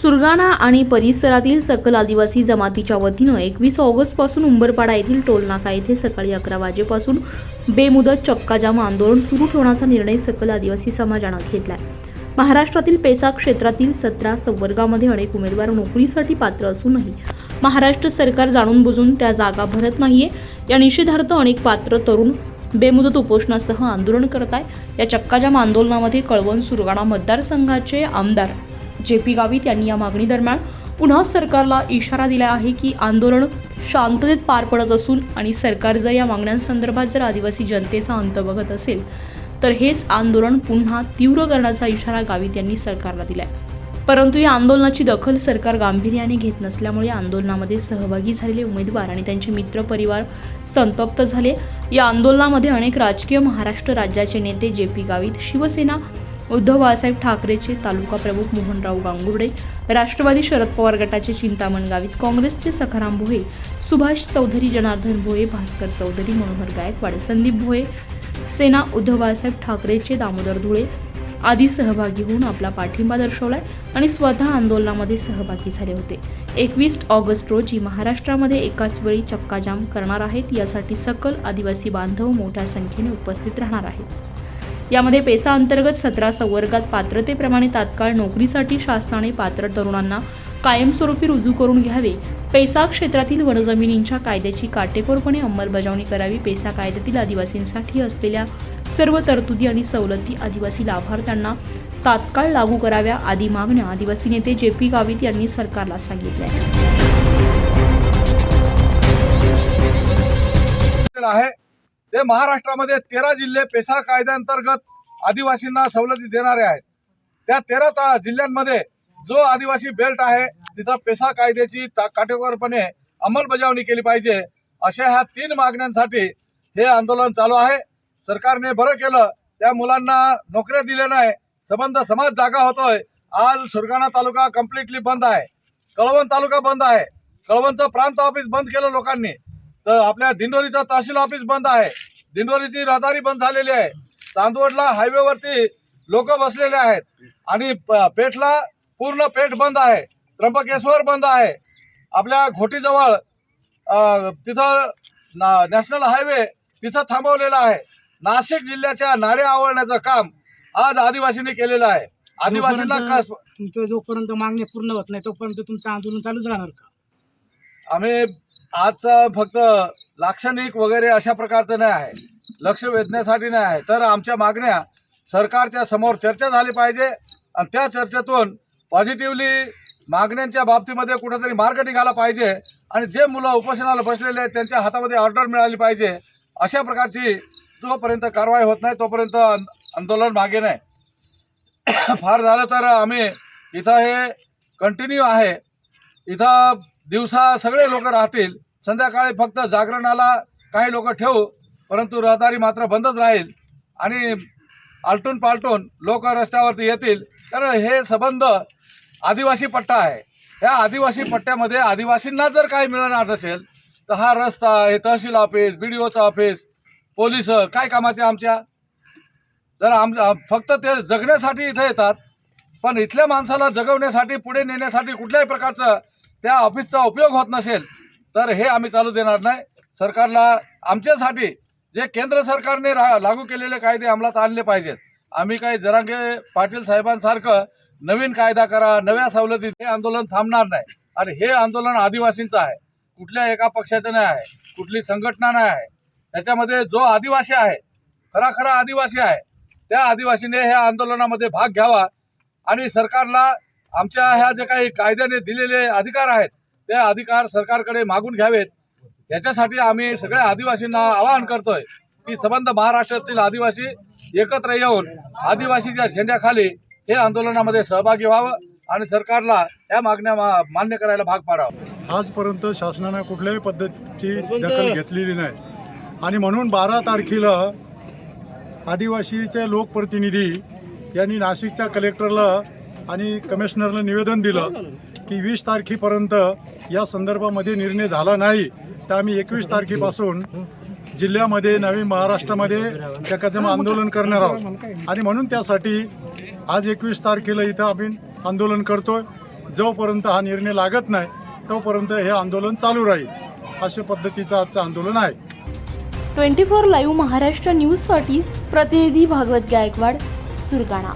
सुरगाणा आणि परिसरातील सकल आदिवासी जमातीच्या वतीनं एकवीस ऑगस्टपासून उंबरपाडा येथील टोलनाका येथे सकाळी अकरा वाजेपासून बेमुदत चक्काजाम आंदोलन सुरू ठेवण्याचा निर्णय सकल आदिवासी समाजानं घेतलाय. महाराष्ट्रातील पेसा क्षेत्रातील सतरा संवर्गामध्ये अनेक उमेदवार नोकरीसाठी पात्र असूनही महाराष्ट्र सरकार जाणून बुजून त्या जागा भरत नाहीये. या निषेधार्थ अनेक पात्र तरुण बेमुदत उपोषणासह आंदोलन करत आहे या चक्काजाम आंदोलनामध्ये कळवण सुरगाणा मतदारसंघाचे आमदार जे पी गावित यांनी या मागणी दरम्यान पुन्हा सरकारला इशारा दिला आहे की आंदोलन शांततेत पार पडत असून आणि सरकार जर या मागण्यांसंदर्भात जर आदिवासी जनतेचा अंत बघत असेल तर हेच आंदोलन पुन्हा तीव्र करण्याचा इशारा गावित यांनी सरकारला दिलाय. परंतु या आंदोलनाची दखल सरकार गांभीर्याने घेत नसल्यामुळे आंदोलनामध्ये सहभागी झालेले उमेदवार आणि त्यांचे मित्र परिवार संतप्त झाले. या आंदोलनामध्ये अनेक राजकीय महाराष्ट्र राज्याचे नेते जे पी गावित शिवसेना उद्धव बाळासाहेब ठाकरेचे तालुका प्रमुख मोहनराव गांगुर्डे राष्ट्रवादी शरद पवार गटाचे चिंतामण गावित काँग्रेसचे सखाराम भोये सुभाष चौधरी जनार्दन भोये भास्कर चौधरी मनोहर गायकवाड संदीप भोये सेना उद्धव बाळासाहेब ठाकरेचे दामोदर धुळे आदी सहभागी होऊन आपला पाठिंबा दर्शवलाय आणि स्वतः आंदोलनामध्ये सहभागी झाले होते. एकवीस ऑगस्ट रोजी महाराष्ट्रामध्ये एकाच वेळी चक्काजाम करणार आहेत यासाठी सकल आदिवासी बांधव मोठ्या संख्येने उपस्थित राहणार आहेत. यामध्ये पेसा अंतर्गत सतरा संवर्गात पात्रतेप्रमाणे तात्काळ नोकरीसाठी शासनाने पात्र तरुणांना कायमस्वरूपी रुजू करून घ्यावे. पेसा क्षेत्रातील वनजमिनींच्या कायद्याची काटेकोरपणे अंमलबजावणी करावी. पेसा कायद्यातील आदिवासींसाठी असलेल्या सर्व तरतुदी आणि सवलती आदिवासी लाभार्थ्यांना तात्काळ लागू कराव्या आदी मागण्या आदिवासी नेते जे पी गावित यांनी सरकारला सांगितल्या आहे. ते महाराष्ट्रामध्ये तेरा जिल्हे पेसा कायद्याअंतर्गत आदिवासींना सवलती देणारे आहेत. त्या तेरा ता जिल्ह्यांमध्ये जो आदिवासी बेल्ट आहे तिथं पेसा कायद्याची ता- काटेकोरपणे अंमलबजावणी केली पाहिजे. अशा ह्या तीन मागण्यांसाठी हे आंदोलन चालू आहे. सरकारने बरं केलं. त्या मुलांना नोकऱ्या दिल्या नाही. संबंध समाज जागा होतोय. आज सुरगाणा तालुका कम्प्लिटली बंद आहे. कळवण तालुका बंद आहे. कळवणचं प्रांत ऑफिस बंद केलं लोकांनी. तर आपल्या दिंडोरीचं तहसील ऑफिस बंद आहे. दिंडोरीची रहदारी बंद झालेली आहे. चांदवडला हायवेवरती लोक बसलेले आहेत. आणि पेठला पूर्ण पेठ बंद आहे. त्र्यंबकेश्वर बंद आहे. आपल्या घोटीजवळ तिथं ना नॅशनल हायवे तिथं थांबवलेला आहे. नाशिक जिल्ह्याच्या नाडे आवळण्याचं काम आज आदिवासींनी केलेलं आहे. आदिवासींना का तुमचं जोपर्यंत मागणी पूर्ण होत नाही तोपर्यंत तुमचं आंदोलन चालूच राहणार का? आम्ही आजचं फक्त लाक्षणिक वगैरे अशा प्रकारचं नाही आहे. लक्ष वेधण्यासाठी नाही आहे. तर आमच्या मागण्या सरकारच्या समोर चर्चा झाली पाहिजे आणि त्या चर्चेतून पॉझिटिव्हली मागण्यांच्या बाबतीमध्ये कुठेतरी मार्ग निघाला पाहिजे आणि जे मुलं उपोषणाला बसलेले आहेत त्यांच्या हातामध्ये ऑर्डर मिळाली पाहिजे अशा प्रकारची जोपर्यंत कारवाई होत नाही तोपर्यंत आंदोलन मागे नाही. फार झालं तर आम्ही इथं हे कंटिन्यू आहे. इथं दिवसा सगळे लोक राहतील. संध्याकाळी फक्त जागरणाला काही लोक ठेवू परंतु रहदारी मात्र बंदच राहील. आणि आलटून पालटून लोक रस्त्यावरती येतील. तर हे संबंध आदिवासी पट्टा आहे. या आदिवासी पट्ट्यामध्ये आदिवासींना जर काही मिळणार नसेल तर हा रस्ता हे तहसील ऑफिस बी डी ओचं ऑफिस पोलीस काय कामाचे आमच्या? जर आम फक्त ते जगण्यासाठी इथं येतात पण इथल्या माणसाला जगवण्यासाठी पुढे नेण्यासाठी कुठल्याही प्रकारचं त्या ऑफिसचा उपयोग होत नसेल तर हे आम्ही चालू देणार नाही. सरकारला आमच्यासाठी जे केंद्र सरकारने रा लागू केलेले कायदे अंमलात आणले पाहिजेत. आम्ही काही जरांगे पाटील साहेबांसारखं नवीन कायदा करा नव्या सवलती हे आंदोलन थांबणार नाही. आणि हे आंदोलन आदिवासींचं आहे. कुठल्या एका पक्षाचं नाही आहे. कुठली संघटना नाही आहे. त्याच्यामध्ये जो आदिवासी आहे खरा खरा आदिवासी आहे त्या आदिवासीने ह्या आंदोलनामध्ये भाग घ्यावा. आणि सरकारला आमच्या ह्या जे काही कायद्याने दिलेले अधिकार आहेत ते अधिकार सरकारकडे मागून घ्यावेत. याच्यासाठी आम्ही सगळ्या आदिवासींना आवाहन करतोय की संबंध महाराष्ट्रातील आदिवासी एकत्र येऊन आदिवासीच्या झेंड्याखाली हे आंदोलनामध्ये सहभागी व्हावं आणि सरकारला या मागण्या मा- मान्य करायला भाग पाडावं. आजपर्यंत शासनानं कुठल्याही पद्धतीची दखल घेतलेली नाही. आणि म्हणून बारा तारखेला आदिवासीचे लोकप्रतिनिधी यांनी नाशिकच्या कलेक्टरला आणि कमिशनरला निवेदन दिलं की वीस तारखेपर्यंत या संदर्भामध्ये निर्णय झाला नाही तर आम्ही एकवीस तारखेपासून जिल्ह्यामध्ये नवीन महाराष्ट्रामध्ये चकाचम आंदोलन करणार आहोत. आणि म्हणून त्यासाठी आज एकवीस तारखेला इथं आम्ही आंदोलन करतोय. जोपर्यंत हा निर्णय लागत नाही तोपर्यंत हे आंदोलन चालू राहील अशा पद्धतीचं आजचं आंदोलन आहे. ट्वेंटी फोर लाईव्ह महाराष्ट्र न्यूजसाठी प्रतिनिधी भागवत गायकवाड सुरगाणा.